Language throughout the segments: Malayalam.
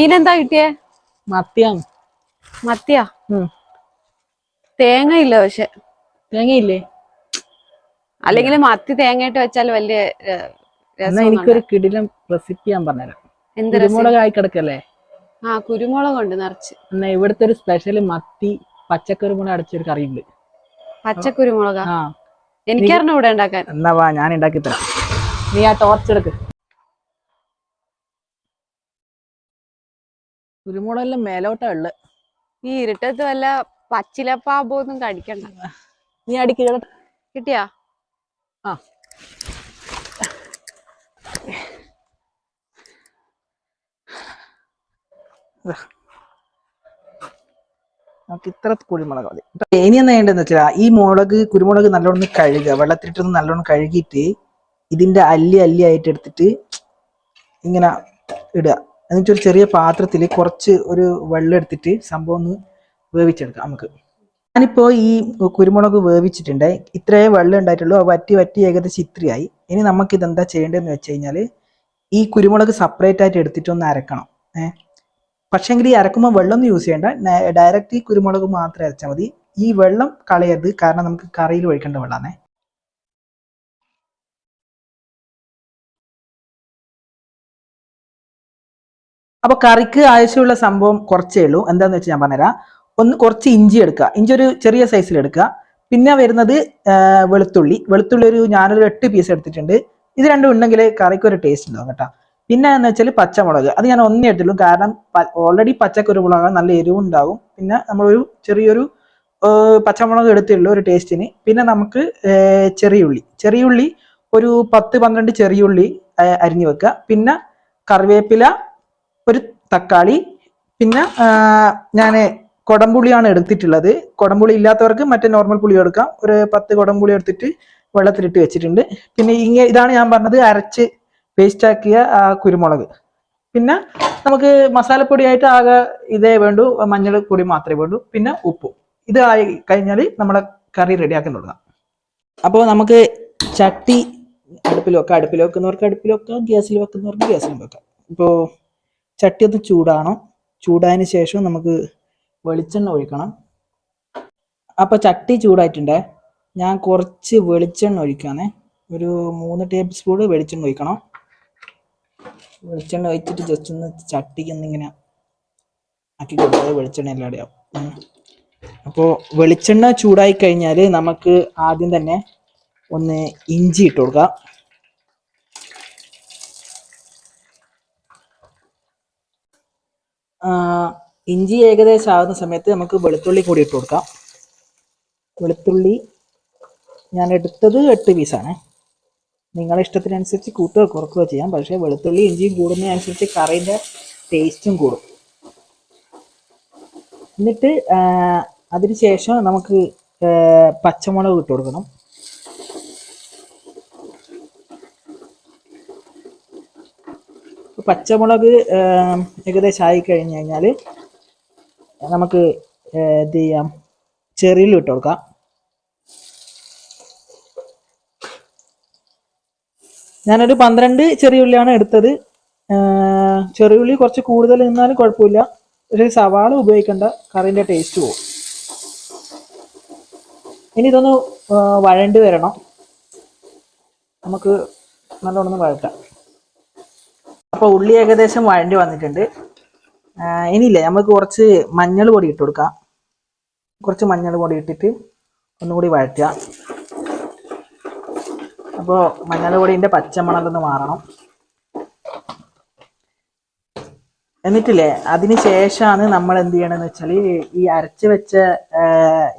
മീനെന്താ കിട്ടിയേ? മത്തിയാണ് മത്തിയാ? തേങ്ങയില്ല തേങ്ങ ഇല്ല പക്ഷെ. തേങ്ങയില്ലേ? അല്ലെങ്കിൽ മത്തി തേങ്ങയിട്ട് വെച്ചാൽ വലിയ എന്നാ എനിക്കൊരു കിടിലം റെസിപ്പി ഞാൻ പറഞ്ഞുതരാം. എന്ത് കുരുമുളക് ആയി കിടക്കല്ലേ? ആ കുരുമുളക് ഉണ്ട് നിറച്ച്. എന്നാ ഇവിടുത്തെ ഒരു സ്പെഷ്യൽ മത്തി പച്ചക്കുരുമുളക് അടച്ചൊരു കറിയുണ്ട്. പച്ചക്കുരുമുളക്? ആ. എനിക്കറിഞ്ഞ ഇവിടെ ഉണ്ടാക്കാൻ? എന്നാ വാ ഞാൻ ഉണ്ടാക്കി തരാം നീ ആ ടോർച്ച് എടുക്ക്. കുരുമുളകെല്ലാം മേലോട്ടാ ഉള്ളത് ഈ ഇരുട്ടത്ത് വല്ല പച്ചിലപ്പാബോന്നും കടിക്കണ്ട. നീ അടിക്ക കിട്ടിയാ? ആ. നമുക്ക് ഇത്ര കുരുമുളക് മതി. ഇനി എന്നാ വേണ്ടതെന്ന് വെച്ചാൽ ഈ മുളക് കുരുമുളക് നല്ലോണം കഴുകുക വെള്ളത്തിലിട്ടൊന്ന് നല്ലോണം കഴുകിയിട്ട് ഇതിന്റെ അല്ലി അല്ലി ആയിട്ട് എടുത്തിട്ട് ഇങ്ങനെ ഇടുക. എന്നിട്ട് ഒരു ചെറിയ പാത്രത്തിൽ കുറച്ച് ഒരു വെള്ളം എടുത്തിട്ട് സംഭവം ഒന്ന് വേവിച്ചെടുക്കാം നമുക്ക്. ഞാനിപ്പോൾ ഈ കുരുമുളക് വേവിച്ചിട്ടുണ്ട്. ഇത്രയേ വെള്ളം ഉണ്ടായിട്ടുള്ളൂ. വറ്റി വറ്റി ഏകദേശം ഇത്രയായി. ഇനി നമുക്ക് ഇതെന്താ ചെയ്യേണ്ടതെന്ന് വെച്ച് കഴിഞ്ഞാൽ ഈ കുരുമുളക് സെപ്പറേറ്റ് ആയിട്ട് എടുത്തിട്ട് ഒന്ന് അരക്കണം ഏഹ് പക്ഷേങ്കിൽ ഈ അരക്കുമ്പോൾ വെള്ളം യൂസ് ചെയ്യേണ്ട. ഡയറക്റ്റ് ഈ കുരുമുളക് മാത്രം അരച്ചാൽ മതി. ഈ വെള്ളം കളയരുത്. കാരണം നമുക്ക് കറിയിൽ ഒഴിക്കേണ്ട വെള്ളമാണേ അപ്പൊ കറിക്ക് ആവശ്യമുള്ള സംഭവം കുറച്ചേ ഉള്ളൂ. എന്താന്ന് വെച്ചാൽ ഞാൻ പറഞ്ഞുതരാം. ഒന്ന് കുറച്ച് ഇഞ്ചി എടുക്കുക. ഇഞ്ചി ഒരു ചെറിയ സൈസിൽ എടുക്കുക. പിന്നെ വരുന്നത് വെളുത്തുള്ളി. വെളുത്തുള്ളി ഒരു ഞാനൊരു എട്ട് പീസ് എടുത്തിട്ടുണ്ട്. ഇത് രണ്ടും ഉണ്ടെങ്കിൽ കറിക്ക് ഒരു ടേസ്റ്റ് ഉണ്ടാവും കേട്ടോ. പിന്നെ എന്ന് വെച്ചാൽ പച്ചമുളക്. അത് ഞാൻ ഒന്നേ എടുത്തുള്ളൂ കാരണം ഓൾറെഡി പച്ചക്കുരുമുളക് നല്ല എരിവും ഉണ്ടാകും പിന്നെ നമ്മളൊരു ചെറിയൊരു പച്ചമുളക് എടുത്തുള്ളൂ ഒരു ടേസ്റ്റിന് പിന്നെ നമുക്ക് ചെറിയുള്ളി. ചെറിയുള്ളി ഒരു പത്ത് പന്ത്രണ്ട് ചെറിയുള്ളി അരിഞ്ഞു വെക്കുക. പിന്നെ കറിവേപ്പില ഒരു തക്കാളി. പിന്നെ ഞാൻ കൊടംപുളിയാണ് എടുത്തിട്ടുള്ളത്. കൊടംപുളി ഇല്ലാത്തവർക്ക് മറ്റേ നോർമൽ പുളി എടുക്കാം. ഒരു പത്ത് കൊടംപുളി എടുത്തിട്ട് വെള്ളത്തിലിട്ട് വെച്ചിട്ടുണ്ട്. പിന്നെ ഇങ്ങനെ ഇതാണ് ഞാൻ പറഞ്ഞത് അരച്ച് പേസ്റ്റ് ആക്കിയ കുരുമുളക്. പിന്നെ നമുക്ക് മസാലപ്പൊടിയായിട്ട് ആകെ ഇതേ വേണ്ടു. മഞ്ഞൾ പൊടി മാത്രമേ വേണ്ടൂ. പിന്നെ ഉപ്പ്. ഇത് ആയി കഴിഞ്ഞാൽ നമ്മുടെ കറി റെഡിയാക്കാൻ തുടങ്ങാം. അപ്പോൾ നമുക്ക് ചട്ടി അടുപ്പിൽ വെക്കാം. അടുപ്പിൽ വെക്കുന്നവർക്ക് അടുപ്പിൽ വെക്കാം. ഗ്യാസിൽ വെക്കുന്നവർക്ക് ഗ്യാസിൽ വെക്കാം. ഇപ്പോൾ ചട്ടി ഒന്ന് ചൂടാണോ. ചൂടായതിന് ശേഷം നമുക്ക് വെളിച്ചെണ്ണ ഒഴിക്കണം. അപ്പോൾ ചട്ടി ചൂടായിട്ടുണ്ടേ. ഞാൻ കുറച്ച് വെളിച്ചെണ്ണ ഒഴിക്കുകയാണേ ഒരു മൂന്ന് ടേബിൾ സ്പൂൺ വെളിച്ചെണ്ണ ഒഴിക്കണം. വെളിച്ചെണ്ണ ഒഴിച്ചിട്ട് ജസ്റ്റ് ഒന്ന് ചട്ടിക്ക് ഒന്നിങ്ങനെ ആക്കി കൊടുത്താൽ വെളിച്ചെണ്ണ എല്ലാം അടിയാവും അപ്പോൾ വെളിച്ചെണ്ണ ചൂടായി കഴിഞ്ഞാൽ നമുക്ക് ആദ്യം തന്നെ ഒന്ന് ഇഞ്ചി ഇട്ട് കൊടുക്കാം. ഇഞ്ചി ഏകദേശം ആവുന്ന സമയത്ത് നമുക്ക് വെളുത്തുള്ളി കൂടി ഇട്ട് കൊടുക്കാം. വെളുത്തുള്ളി ഞാൻ എടുത്തത് എട്ട് പീസാണ് നിങ്ങളുടെ ഇഷ്ടത്തിനനുസരിച്ച് കൂട്ടുക കുറക്കുക ചെയ്യാം. പക്ഷേ വെളുത്തുള്ളി ഇഞ്ചിയും കൂടുന്നതിനനുസരിച്ച് കറീന്റെ ടേസ്റ്റും കൂടും. എന്നിട്ട് അതിന് ശേഷം നമുക്ക് പച്ചമുളക് ഇട്ട് കൊടുക്കണം. പച്ചമുളക് ഏകദേശം ആയി കഴിഞ്ഞ് കഴിഞ്ഞാൽ നമുക്ക് എന്ത് ചെയ്യാം? ചെറിയിൽ ഇട്ട് കൊടുക്കാം. ഞാനൊരു പന്ത്രണ്ട് ചെറിയ ഉള്ളിയാണ് എടുത്തത് ചെറിയുള്ളി കുറച്ച് കൂടുതൽ നിന്നാലും കുഴപ്പമില്ല. പക്ഷേ സവാള ഉപയോഗിക്കേണ്ട. കറിന്റെ ടേസ്റ്റ് പോകും ഇനി ഇതൊന്ന് വഴണ്ട് വരണം. നമുക്ക് നല്ലോണം വഴറ്റാം. അപ്പോൾ ഉള്ളി ഏകദേശം വഴണ്ടി വന്നിട്ടുണ്ട്. ഇനിയില്ലേ നമുക്ക് കുറച്ച് മഞ്ഞൾ പൊടി ഇട്ട് കൊടുക്കാം. കുറച്ച് മഞ്ഞൾ പൊടി ഇട്ടിട്ട് ഒന്നുകൂടി വഴറ്റുക. അപ്പോൾ മഞ്ഞൾ പൊടിന്റെ പച്ചമണലൊന്ന് മാറണം. എന്നിട്ടില്ലേ അതിന് ശേഷമാണ് നമ്മൾ എന്ത് ചെയ്യണമെന്ന് വെച്ചാൽ ഈ അരച്ച് വെച്ച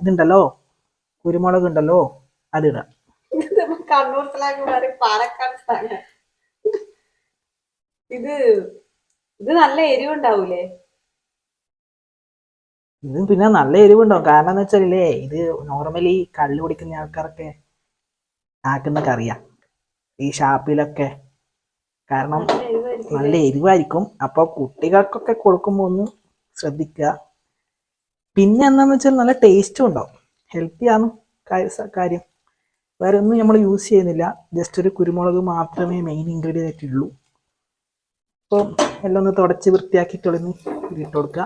ഇതുണ്ടല്ലോ കുരുമുളക് ഉണ്ടല്ലോ അതിടാം കണ്ണൂർ പാലക്കാട് ഇത് ഇത് നല്ല എരിവുണ്ടാവൂലേ? ഇത് പിന്നെ നല്ല എരിവുണ്ടാവും. കാരണം എന്ന് വെച്ചാലേ ഇത് നോർമലി കള്ള് കുടിക്കുന്ന ആൾക്കാരൊക്കെ ആക്കുന്ന കറിയാ. ഈ ഷാപ്പിലൊക്കെ. കാരണം നല്ല എരിവായിരിക്കും അപ്പോൾ കുട്ടികൾക്കൊക്കെ കൊടുക്കുമ്പോൾ ഒന്ന് ശ്രദ്ധിക്കുക. പിന്നെ എന്താന്ന് വെച്ചാൽ നല്ല ടേസ്റ്റും ഉണ്ടാവും. ഹെൽത്തി ആണ് കാര്യം. വേറെ ഒന്നും നമ്മൾ യൂസ് ചെയ്യുന്നില്ല. ജസ്റ്റ് ഒരു കുരുമുളക് മാത്രമേ മെയിൻ ഇൻഗ്രീഡിയന്റ് ആയിട്ടുള്ളൂ. അപ്പോൾ എല്ലാം ഒന്ന് തുടച്ച് വൃത്തിയാക്കിയിട്ടൊളിന്ന് ഇതിട്ട് കൊടുക്കുക.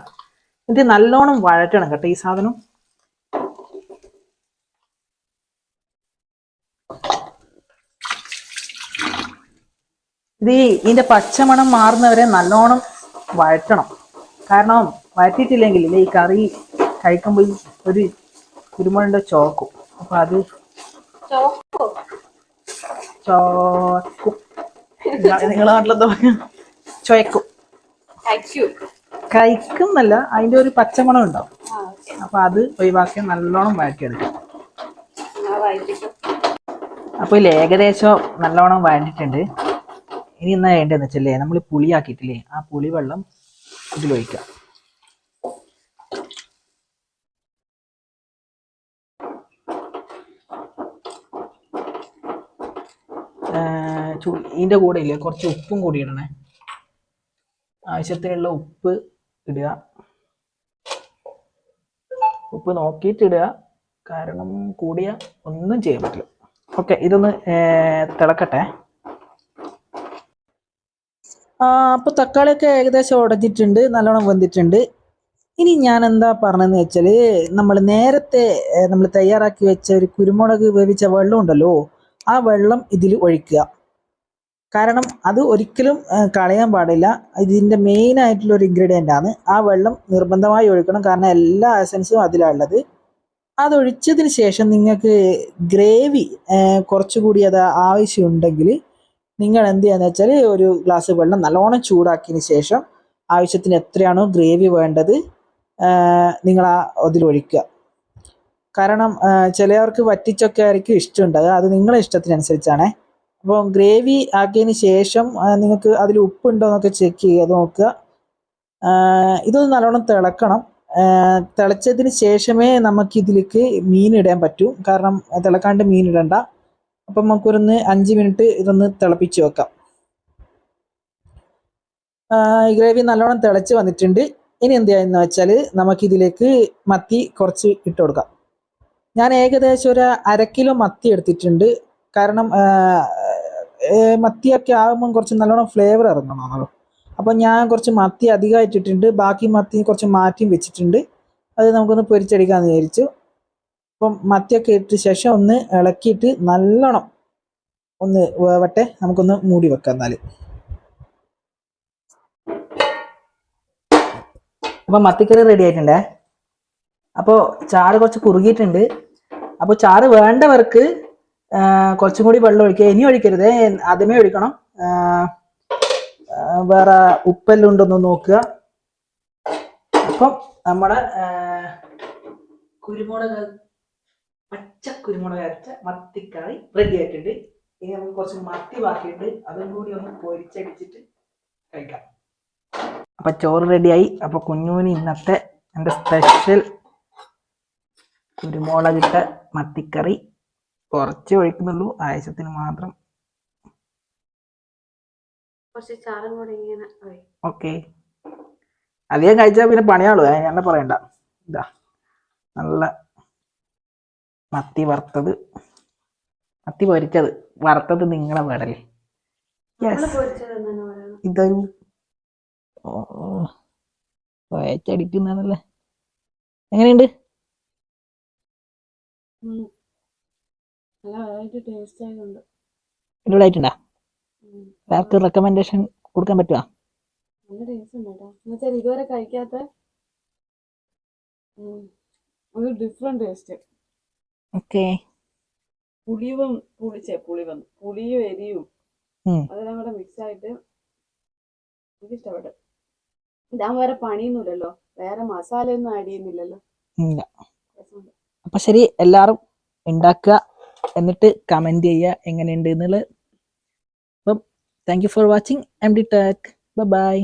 ഇത് നല്ലോണം വഴറ്റണം കേട്ടോ ഈ സാധനം. ഇത് ഈ ഇതിന്റെ പച്ചമണം മാറുന്നവരെ നല്ലോണം വഴറ്റണം. കാരണം വഴറ്റിയിട്ടില്ലെങ്കിൽ ഇല്ലേ ഈ കറി കഴിക്കുമ്പോൾ ഒരു കുരുമുളകിന്റെ ചോക്കും. അപ്പൊ അത് ചോക്കും? നിങ്ങളെ നാട്ടിലെന്താ പറയാ? ചൊയക്കും. കഴിക്കും. എന്നല്ല അതിന്റെ ഒരു പച്ചമണം ഉണ്ടാവും. അപ്പൊ അത് ഒഴിവാക്കി നല്ലോണം വഴറ്റിയെടുക്കും. അപ്പൊ ഇതിൽ ഏകദേശം നല്ലോണം വഴണ്ടിട്ടുണ്ട് ഇനി എന്നാ വേണ്ടതെന്ന് വെച്ചല്ലേ നമ്മൾ പുളിയാക്കിയിട്ടില്ലേ ആ പുളി വെള്ളം ഇതിലൊഴിക്കാം. ഇതിന്റെ കൂടെ ഇല്ലേ കുറച്ച് ഉപ്പും കൂടി ഇടണേ. ആവശ്യത്തിനുള്ള ഉപ്പ് ഇടുക. ഉപ്പ് നോക്കിയിട്ട് ഇടുക കാരണം കൂടിയ ഒന്നും ചെയ്യാൻ പറ്റില്ല. ഓക്കെ ഇതൊന്ന് തിളക്കട്ടെ. ആ അപ്പൊ തക്കാളിയൊക്കെ ഏകദേശം ഉടഞ്ഞിട്ടുണ്ട് നല്ലോണം വെന്തിട്ടുണ്ട്. ഇനി ഞാൻ എന്താ പറഞ്ഞതെന്ന് വെച്ചാൽ നമ്മൾ നേരത്തെ നമ്മൾ തയ്യാറാക്കി വെച്ച ഒരു കുരുമുളക് വേവിച്ച വെള്ളം ഉണ്ടല്ലോ ആ വെള്ളം ഇതിൽ ഒഴിക്കുക. കാരണം അത് ഒരിക്കലും കളയാൻ പാടില്ല. ഇതിന്റെ മെയിൻ ആയിട്ടുള്ള ഒരു ഇൻഗ്രീഡിയന്റ് ആണ്. ആ വെള്ളം നിർബന്ധമായി ഒഴിക്കണം. കാരണം എല്ലാ എസൻസും അതിലാണ് ഉള്ളത്. അതൊഴിച്ചതിന് ശേഷം നിങ്ങൾക്ക് ഗ്രേവി കുറച്ചുകൂടി അത് ആവശ്യമുണ്ടെങ്കിൽ നിങ്ങൾ എന്ത് ചെയ്യാന്ന് വെച്ചാൽ ഒരു ഗ്ലാസ് വെള്ളം നല്ലോണം ചൂടാക്കിയതിന് ശേഷം ആവശ്യത്തിന് എത്രയാണോ ഗ്രേവി വേണ്ടത് നിങ്ങൾ ആ അതിലൊഴിക്കുക കാരണം ചിലവർക്ക് വറ്റിച്ചൊക്കെ ആയിരിക്കും ഇഷ്ടമുണ്ടാകുക അത് നിങ്ങളെ ഇഷ്ടത്തിനനുസരിച്ചാണേ. അപ്പോൾ ഗ്രേവി ആക്കിയതിന് ശേഷം നിങ്ങൾക്ക് അതിൽ ഉപ്പുണ്ടോ എന്നൊക്കെ ചെക്ക് ചെയ്ത് നോക്കുക. ഇതൊന്ന് നല്ലോണം തിളക്കണം. തിളച്ചതിന് ശേഷമേ നമുക്കിതിലേക്ക് മീൻ ഇടാൻ പറ്റൂ. കാരണം തിളക്കാണ്ട് മീൻ ഇടണ്ട. അപ്പം നമുക്കൊരൊന്ന് അഞ്ച് മിനിറ്റ് ഇതൊന്ന് തിളപ്പിച്ച് വെക്കാം. ഗ്രേവി നല്ലോണം തിളച്ച് വന്നിട്ടുണ്ട്. ഇനി എന്ത് ചെയ്യാന്ന് വെച്ചാൽ നമുക്കിതിലേക്ക് മത്തി കുറച്ച് ഇട്ട് കൊടുക്കാം. ഞാൻ ഏകദേശം ഒരു അര കിലോ മത്തി എടുത്തിട്ടുണ്ട്. കാരണം മത്തിയൊക്കെ ആകുമ്പം കുറച്ച് നല്ലോണം ഫ്ലേവർ ഇറങ്ങണമല്ലോ അപ്പം ഞാൻ കുറച്ച് മത്തി അധികമായിട്ട് ഇട്ടിട്ടുണ്ട്. ബാക്കി മത്തി കുറച്ച് മാറ്റിയും വെച്ചിട്ടുണ്ട്. അത് നമുക്കൊന്ന് പൊരിച്ചെടുക്കാമെന്ന് വിചാരിച്ചു. അപ്പം മത്തിയൊക്കെ ഇട്ട ശേഷം ഒന്ന് ഇളക്കിയിട്ട് നല്ലോണം ഒന്ന് വേവട്ടെ. നമുക്കൊന്ന് മൂടി വെക്കാം എന്നാൽ. അപ്പം മത്തിക്കറി റെഡി ആയിട്ടുണ്ടേ? അപ്പോൾ ചാറ് കുറച്ച് കുറുകിയിട്ടുണ്ട്. അപ്പോൾ ചാറ് വേണ്ടവർക്ക് കുറച്ചും കൂടി വെള്ളം ഒഴിക്കുക. ഇനി ഒഴിക്കരുത്. ആദ്യമേ ഒഴിക്കണം. വേറെ ഉപ്പെല്ലാം ഉണ്ടെന്ന് നോക്കുക. അപ്പം നമ്മുടെ കുരുമുളക് പച്ച കുരുമുളക് അരച്ച മത്തിക്കറി റെഡി ആയിട്ടുണ്ട്. ഇനി നമുക്ക് കുറച്ച് മത്തി ബാക്കിയുണ്ട്. അതും കൂടി ഒന്ന് പൊരിച്ചടിച്ചിട്ട് കഴിക്കാം. അപ്പൊ ചോറ് റെഡിയായി അപ്പൊ കുഞ്ഞൂന് ഇന്നത്തെ എന്റെ സ്പെഷ്യൽ കുരുമുളകിട്ട മത്തിക്കറി. കുറച്ച് ഒഴിക്കുന്നുള്ളൂ. ആവശ്യത്തിന് മാത്രം. കുറച്ച് ചാറും കൂടി ഇങ്ങനെ ഒഴി. ഓക്കെ. അധികം കഴിച്ചാൽ പിന്നെ പണിയാളൂ. ഞാൻ പറയണ്ട. ഇതാ. നല്ല മത്തി വറുത്തത്. മത്തി പൊരിച്ചത്. വറുത്തത് നിങ്ങളെ വേടല്ലേ ഇതൊരു വയച്ചടിക്കുന്നതല്ലേ എങ്ങനെയുണ്ട് ഉം. നല്ല വെറൈറ്റി ടേസ്റ്റ് ആയതുകൊണ്ട് അടിപൊളിയായിട്ടുണ്ടാ. എല്ലാവർക്കും റെക്കമെൻഡേഷൻ കൊടുക്കാൻ പറ്റുമോ ഇതുവരെ കഴിക്കാത്ത ഒരു ഡിഫറെന്റ് ടേസ്റ്റ് ഓക്കെ പുളിയും പുളിച്ചേ പുളിവം പുളിയും എരിയും. അതെല്ലാം കൂടെ മിക്സ് ആയിട്ട് എനിക്ക് ഇഷ്ടപ്പെട്ടു ഇതാകുമ്പോ വേറെ പണിയൊന്നുമില്ലല്ലോ. വേറെ മസാലയൊന്നും ആഡ് ചെയ്യുന്നില്ലല്ലോ. അപ്പൊ ശരി എല്ലാവരും ഉണ്ടാക്കുക. എന്നിട്ട് കമന്റ് ചെയ്യുക എങ്ങനെയുണ്ട് എന്നുള്ളത്. അപ്പം thank you for watching M D talk bye